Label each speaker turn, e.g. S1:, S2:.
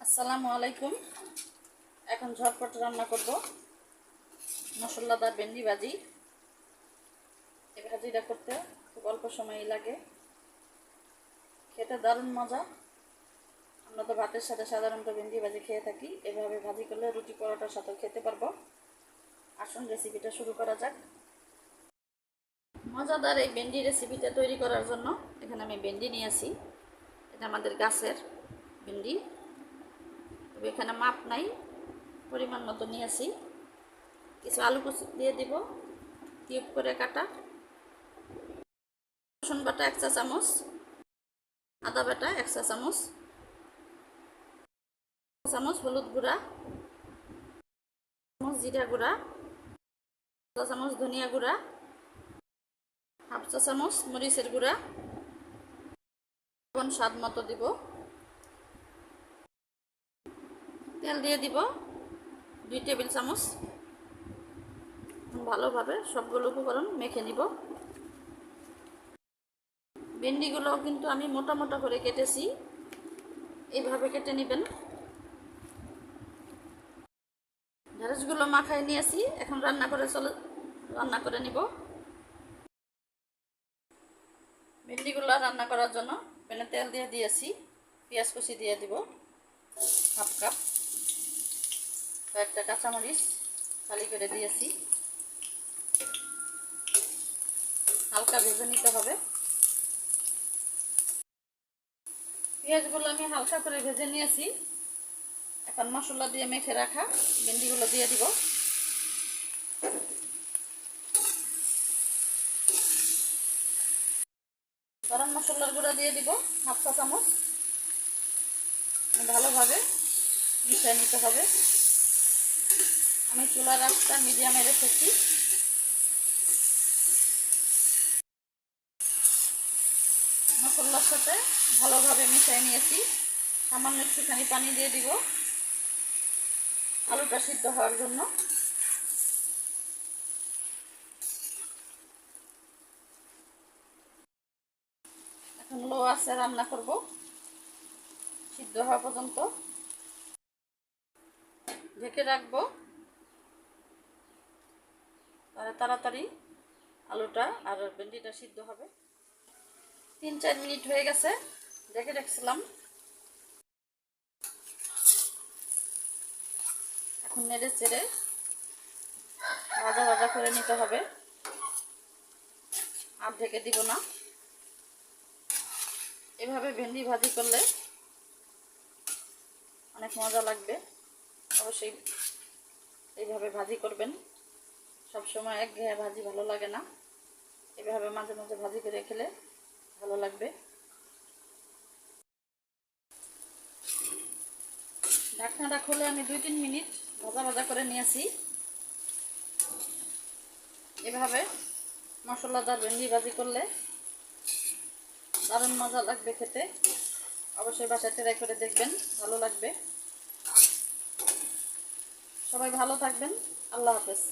S1: আসসালামু আলাইকুম। এখন ঝটপট রান্না করব। মশলাদার ভেন্ডি ভাজি। এই ভাজিটা করতে খুব অল্প সময়ই লাগে। খেতে দারুণ মজা। আমরা তো ভাতের সাথে সাধারণত ভেন্ডি ভাজি খেয়ে থাকি। এভাবে ভাজি করলে রুটি পরোটার সাথে খেতে পারব। আসুন রেসিপিটা শুরু করা যাক। মজাদার এই ভেন্ডি রেসিপিটা তৈরি করার জন্য এখানে আমি ভেন্ডি নিয়েছি এটা আমাদের গাছের ভেন্ডি। তবে এখানে মাপ নাই, পরিমাণ মতো নিয়েছি। কিছু আলু কুচি দিয়ে দিব কিউব করে কাটা। রসুন বাটা এক চা চামচ, আদা বাটা এক চা চামচ চামচ হলুদ গুঁড়া চামচ জিরা গুঁড়া চা চামচ ধনিয়া গুঁড়া, হাফ চা চামচ মরিচের গুঁড়া। স্বাদ মতো দিব। তেল দিয়ে দিব দুই টেবিল চামচ। ভালোভাবে সবগুলো উপকরণ মেখে নিব। ভেন্ডিগুলো কিন্তু আমি মোটা মোটা করে কেটেছি। এইভাবে কেটে নেবেন। ঢেঁড়সগুলো মাখায় নিয়েছি। এখন রান্না করে চলে রান্না করে নিব। ভেন্ডিগুলো রান্না করার জন্য প্যানে তেল দিয়ে দিয়েছি। পেঁয়াজ কুচি দিয়ে দিব। Half cup. কয়েকটা কাঁচামরিচ খালি করে দিয়েছি। হালকা ভেজে নিতে হবে। পেঁয়াজগুলো আমি হালকা করে ভেজে নিয়েছি। এখন মশলা দিয়ে মেখে রাখা ভেন্ডিগুলো দিয়ে দিব। গরম মশলার গুঁড়া দিয়ে দিব, হাফ চা চামচ। ভালোভাবে মিশিয়ে নিতে হবে। আমি চুলার রাস্তা মিডিয়ামে রেখেছি। মশলার সাথে ভালোভাবে মিশিয়ে নিয়েছি। সামান্য একটুখানি পানি দিয়ে দিব আলুটা সিদ্ধ হওয়ার জন্য। এখন লো আছে রান্না করব। সিদ্ধ হওয়া পর্যন্ত। ঢেকে রাখব। তাহলে তাড়াতাড়ি আলুটা আর ভেন্ডিটা সিদ্ধ হবে। তিন চার মিনিট হয়ে গেছে, দেখে রাখছিলাম। এখন নেড়ে চেড়ে ভাজা ভাজা করে নিতে হবে। আর ঢেকে দিব না। এভাবে ভেন্ডি ভাজি করলে অনেক মজা লাগবে। অবশ্যই এইভাবে ভাজি করবেন। সব সময় এক ঘেয়ে ভাজি ভালো লাগে না। এভাবে মাঝে মাঝে ভাজি করে খেলে ভালো লাগবে। ঢাকনাটা খুলে আমি দুই তিন মিনিট ভাজা ভাজা করে নিয়েছি। এভাবে মশলাদার ভেন্ডি ভাজি করলে দারুণ মজা লাগবে খেতে। অবশ্যই বাসায় ট্রাই করে দেখবেন, ভালো লাগবে। সবাই ভালো থাকবেন, আল্লাহ হাফেজ।